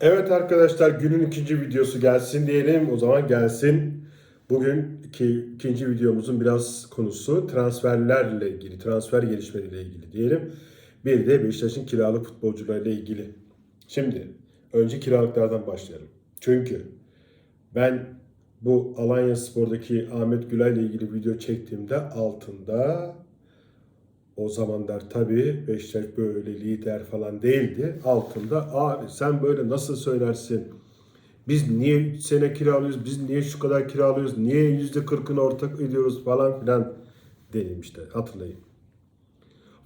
Evet arkadaşlar günün ikinci videosu gelsin diyelim. O zaman gelsin. Bugün iki, ikinci videomuzun biraz konusu transferlerle ilgili, transfer gelişmeleriyle ilgili diyelim. Bir de Beşiktaş'ın kiralık futbolcularıyla ilgili. Şimdi önce kiralıklardan başlayalım. Çünkü ben bu Alanya Spor'daki Ahmet Gülay ile ilgili video çektiğimde altında o zamanlar tabii Beşiktaş böyle lider falan değildi. Altında abi sen böyle nasıl söylersin? Biz niye 3 sene kiralıyoruz? Biz niye şu kadar kiralıyoruz? Niye yüzde kırkını ortak ödüyoruz falan filan denilmişti. Hatırlayın.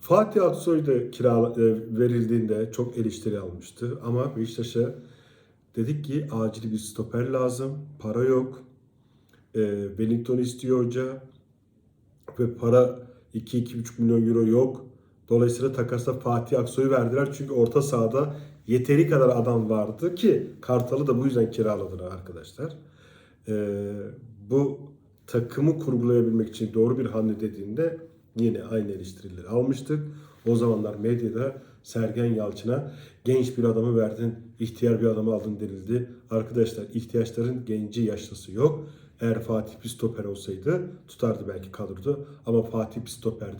Fatih Aksoy da kira e, verildiğinde çok eleştiri almıştı. Ama Beşiktaş'a dedik ki acil bir stoper lazım. Para yok. E, Wellington istiyor hoca. Ve para 2-2,5 milyon euro yok. Dolayısıyla takasla Fatih Aksoy'u verdiler. Çünkü orta sahada yeteri kadar adam vardı ki Kartal'ı da bu yüzden kiraladılar arkadaşlar. Ee, bu takımı kurgulayabilmek için doğru bir hamle dediğinde yine aynı eleştirileri almıştık. O zamanlar medyada Sergen Yalçın'a genç bir adamı verdin, ihtiyar bir adamı aldın denildi. Arkadaşlar ihtiyaçların genci yaşlısı yok. Eğer Fatih bir stoper olsaydı tutardı belki kalırdı. Ama Fatih bir stoper.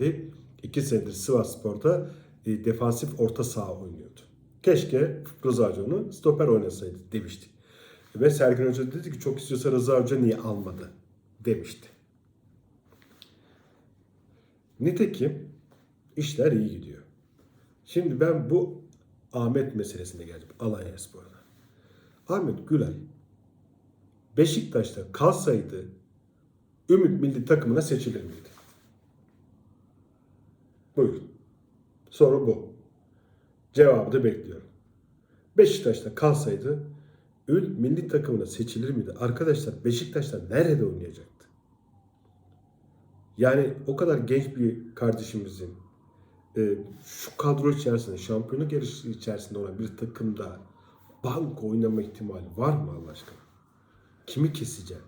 İki senedir Sivas Spor'da e, defansif orta saha oynuyordu. Keşke Rıza Hoca stoper oynasaydı demiştik. Ve Sergen Hoca dedi ki çok istiyorsa Rıza Hoca niye almadı demişti. Nitekim işler iyi gidiyor. Şimdi ben bu Ahmet meselesine geldim. Alanya Spor'da. Ahmet Gülay Beşiktaş'ta kalsaydı Ümit milli takımına seçilir miydi? Buyurun. Soru bu. Cevabı da bekliyorum. Beşiktaş'ta kalsaydı Ümit milli takımına seçilir miydi? Arkadaşlar Beşiktaş'ta nerede oynayacaktı? Yani o kadar genç bir kardeşimizin e, şu kadro içerisinde, şampiyonluk yarışı içerisinde olan bir takımda banko oynama ihtimali var mı Allah aşkına? Kimi keseceğim?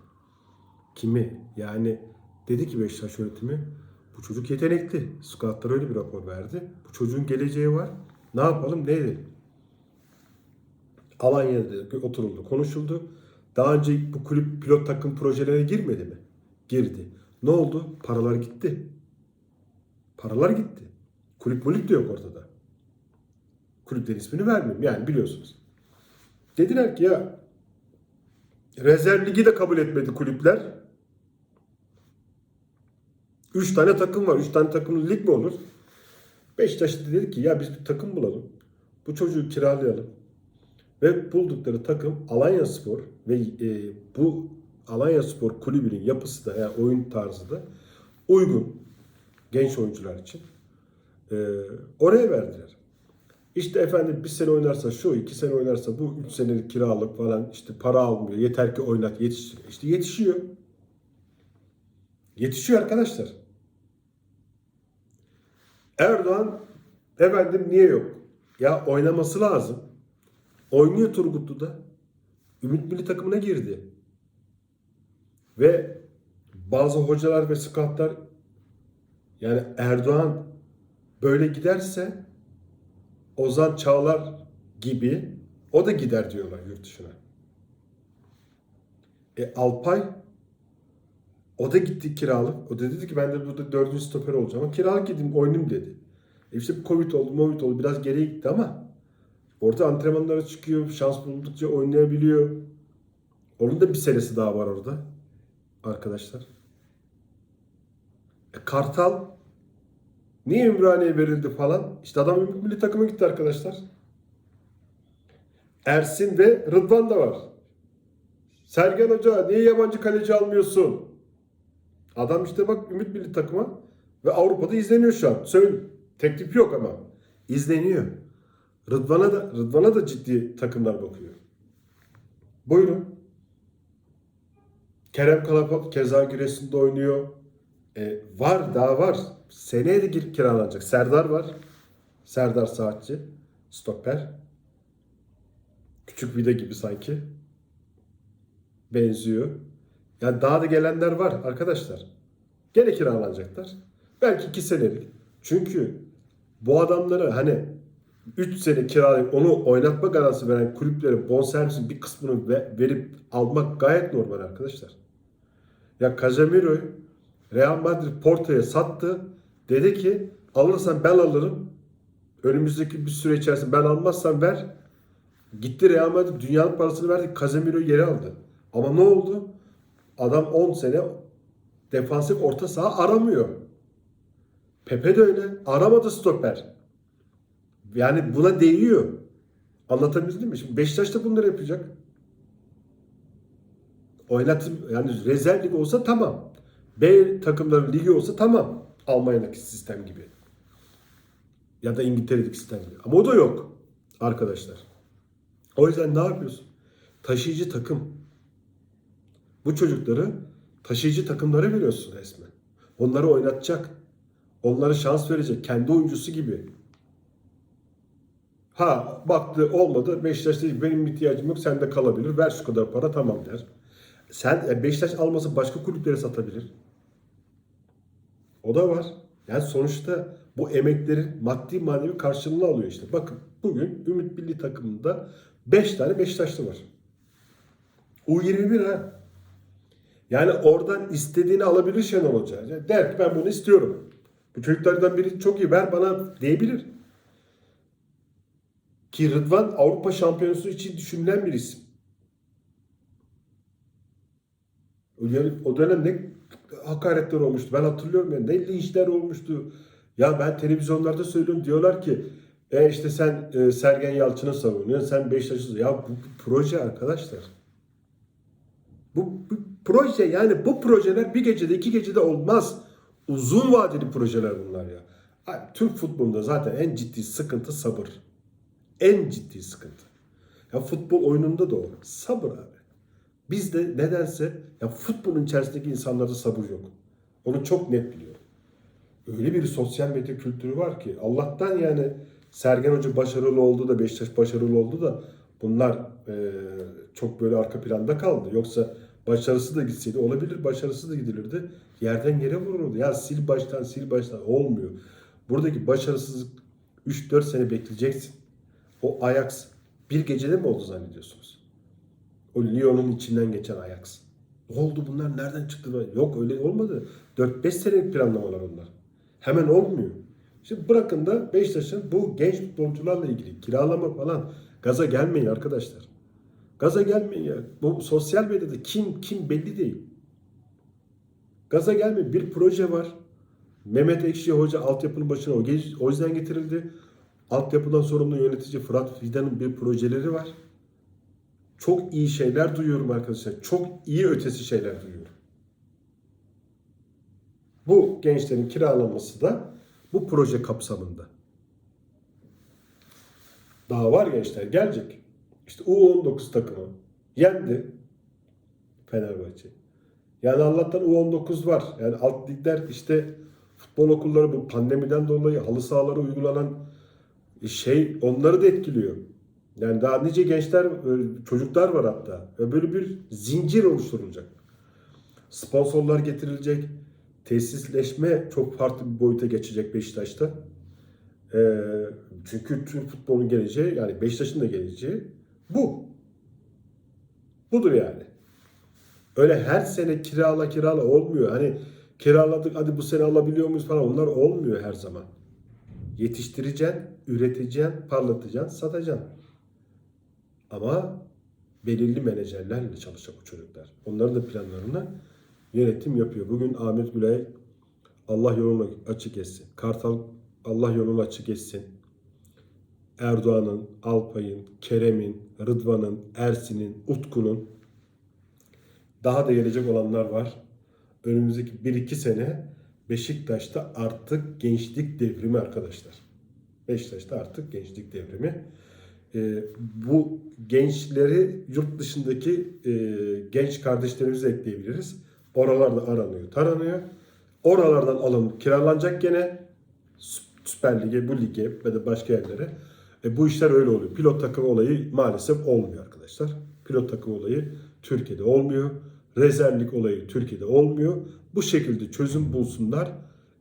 Kimi? Yani dedi ki Beşiktaş yönetimi bu çocuk yetenekli. Scoutlar öyle bir rapor verdi. Bu çocuğun geleceği var. Ne yapalım? Ne edelim? Alanya'da oturuldu, konuşuldu. Daha önce bu kulüp pilot takım projelerine girmedi mi? Girdi. Ne oldu? Paralar gitti. Paralar gitti. Kulüp mulüp de yok ortada. Kulüplerin ismini vermiyorum. Yani biliyorsunuz. Dediler ki ya rezerv ligi de kabul etmedi kulüpler. Üç tane takım var. Üç tane takımlı lig mi olur? Beşiktaş dedi ki ya biz bir takım bulalım. Bu çocuğu kiralayalım. Ve buldukları takım Alanya Spor ve e, bu Alanya Spor kulübünün yapısı da yani oyun tarzı da uygun genç oyuncular için. E, oraya verdiler. İşte efendim bir sene oynarsa şu, iki sene oynarsa bu, üç senelik kiralık falan işte para almıyor. Yeter ki oynat, yetiştir. İşte yetişiyor. Yetişiyor arkadaşlar. Erdoğan efendim niye yok? Ya oynaması lazım. Oynuyor Turgutlu'da. Ümit Milli takımına girdi. Ve bazı hocalar ve scoutlar yani Erdoğan böyle giderse Ozan Çağlar gibi o da gider diyorlar yurt dışına. E Alpay o da gitti kiralık. O da dedi ki ben de burada dördüncü stoper olacağım. Ama kiralık gideyim oynayayım dedi. E işte Covid oldu, Covid oldu. Biraz geriye gitti ama orada antrenmanlara çıkıyor. Şans buldukça oynayabiliyor. Onun da bir senesi daha var orada. Arkadaşlar. E Kartal Niye Ümraniye verildi falan? İşte adam Milli takıma gitti arkadaşlar. Ersin ve Rıdvan da var. Sergen Hoca niye yabancı kaleci almıyorsun? Adam işte bak Ümit Milli takıma ve Avrupa'da izleniyor şu an. Söyle. Teklif yok ama. izleniyor. Rıdvan'a da Rıdvan'a da ciddi takımlar bakıyor. Buyurun. Kerem Kalapa keza Giresun'da oynuyor. E, var daha var. Seneye de girip kiralanacak. Serdar var. Serdar Saatçi. Stoper. Küçük vida gibi sanki. Benziyor. Yani daha da gelenler var arkadaşlar. Gene kiralanacaklar. Belki iki senelik. Çünkü bu adamları hani 3 sene kiralayıp onu oynatma garantisi veren kulüplere bonservisin bir kısmını ve- verip almak gayet normal arkadaşlar. Ya Casemiro'yu Real Madrid Porto'ya sattı. Dedi ki alırsan ben alırım. Önümüzdeki bir süre içerisinde ben almazsam ver. Gitti Real Madrid dünyanın parasını verdi. Casemiro'yu geri aldı. Ama ne oldu? Adam 10 sene defansif orta saha aramıyor. Pepe de öyle. Aramadı stoper. Yani buna değiyor. Anlatabildim mi? Şimdi Beşiktaş da bunları yapacak. Oynatım yani rezerv olsa tamam. B takımların ligi olsa tamam. Almanya'daki sistem gibi. Ya da İngiltere'deki sistem gibi. Ama o da yok arkadaşlar. O yüzden ne yapıyorsun? Taşıyıcı takım. Bu çocukları taşıyıcı takımlara veriyorsun resmen. Onları oynatacak. Onlara şans verecek. Kendi oyuncusu gibi. Ha baktı olmadı. Beşiktaş dedi benim ihtiyacım yok. Sende kalabilir. Ver şu kadar para tamam der. Sen yani Beşiktaş alması başka kulüplere satabilir. O da var. Yani sonuçta bu emeklerin maddi manevi karşılığını alıyor işte. Bakın bugün Ümit Milli takımında 5 tane Beşiktaşlı var. U21 ha. Yani oradan istediğini alabilir Şenol Hoca. Der ki ben bunu istiyorum. Bu çocuklardan biri çok iyi ver bana diyebilir. Ki Rıdvan Avrupa Şampiyonası için düşünülen bir isim. O dönem ne hakaretler olmuştu. Ben hatırlıyorum yani ne linçler olmuştu. Ya ben televizyonlarda söylüyorum diyorlar ki e işte sen e, Sergen Yalçın'ı savunuyorsun. Sen Beşiktaş'ı Ya bu, bu proje arkadaşlar. Bu, bu proje yani bu projeler bir gecede iki gecede olmaz. Uzun vadeli projeler bunlar ya. Türk futbolunda zaten en ciddi sıkıntı sabır. En ciddi sıkıntı. Ya futbol oyununda da o. Sabır abi. Bizde nedense ya futbolun içerisindeki insanlarda sabır yok. Onu çok net biliyorum. Öyle bir sosyal medya kültürü var ki Allah'tan yani Sergen Hoca başarılı oldu da Beşiktaş başarılı oldu da bunlar e, çok böyle arka planda kaldı. Yoksa başarısı da gitseydi olabilir, başarısı da gidilirdi. Yerden yere vururdu. Ya sil baştan sil baştan olmuyor. Buradaki başarısızlık 3-4 sene bekleyeceksin. O Ajax bir gecede mi oldu zannediyorsunuz? O Lyon'un içinden geçen Ajax. Ne oldu bunlar nereden çıktı? Yok öyle olmadı. 4-5 senelik planlamalar onlar. Hemen olmuyor. Şimdi bırakın da Beşiktaş'ın bu genç futbolcularla ilgili kiralama falan gaza gelmeyin arkadaşlar. Gaza gelmeyin ya. Bu sosyal medyada kim kim belli değil. Gaza gelmeyin. Bir proje var. Mehmet Ekşi Hoca altyapının başına o, o yüzden getirildi. Altyapıdan sorumlu yönetici Fırat Fidan'ın bir projeleri var. Çok iyi şeyler duyuyorum arkadaşlar. Çok iyi ötesi şeyler duyuyorum. Bu gençlerin kiralanması da bu proje kapsamında. Daha var gençler gelecek. İşte U19 takımı yendi Fenerbahçe. Yani Allah'tan U19 var. Yani alt ligler işte futbol okulları bu pandemiden dolayı halı sahalara uygulanan şey onları da etkiliyor. Yani daha nice gençler, e, çocuklar var hatta. Böyle bir zincir oluşturulacak. Sponsorlar getirilecek. Tesisleşme çok farklı bir boyuta geçecek Beşiktaş'ta. Ee, çünkü Türk futbolun geleceği, yani Beşiktaş'ın da geleceği bu. Budur yani. Öyle her sene kirala kirala olmuyor. Hani kiraladık hadi bu sene alabiliyor muyuz falan onlar olmuyor her zaman. Yetiştireceksin, üreteceksin, parlatacaksın, satacaksın. Ama belirli menajerlerle çalışacak bu çocuklar. Onların da planlarını yönetim yapıyor. Bugün Ahmet Gülay Allah yolunu açık etsin. Kartal Allah yolunu açık etsin. Erdoğan'ın, Alpay'ın, Kerem'in, Rıdvan'ın, Ersin'in, Utku'nun daha da gelecek olanlar var. Önümüzdeki 1-2 sene Beşiktaş'ta artık gençlik devrimi arkadaşlar. Beşiktaş'ta artık gençlik devrimi. Ee, bu gençleri yurt dışındaki e, genç kardeşlerimize ekleyebiliriz. Oralarda aranıyor, taranıyor. Oralardan alınıp kiralanacak gene Süper Lig'e, bu lige ve de başka yerlere. E, bu işler öyle oluyor. Pilot takım olayı maalesef olmuyor arkadaşlar. Pilot takım olayı Türkiye'de olmuyor. Rezervlik olayı Türkiye'de olmuyor. Bu şekilde çözüm bulsunlar.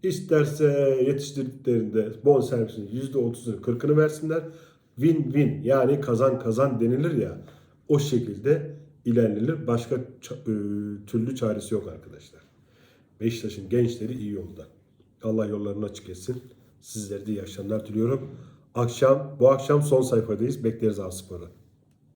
İsterse yetiştirdiklerinde bon servisinin %30'unu 40'ını versinler. Win-win yani kazan kazan denilir ya o şekilde ilerlenir. Başka e, türlü çaresi yok arkadaşlar. Beşiktaş'ın gençleri iyi yolda. Allah yollarını açık etsin. Sizlere de iyi akşamlar diliyorum. Akşam, bu akşam son sayfadayız. Bekleriz A.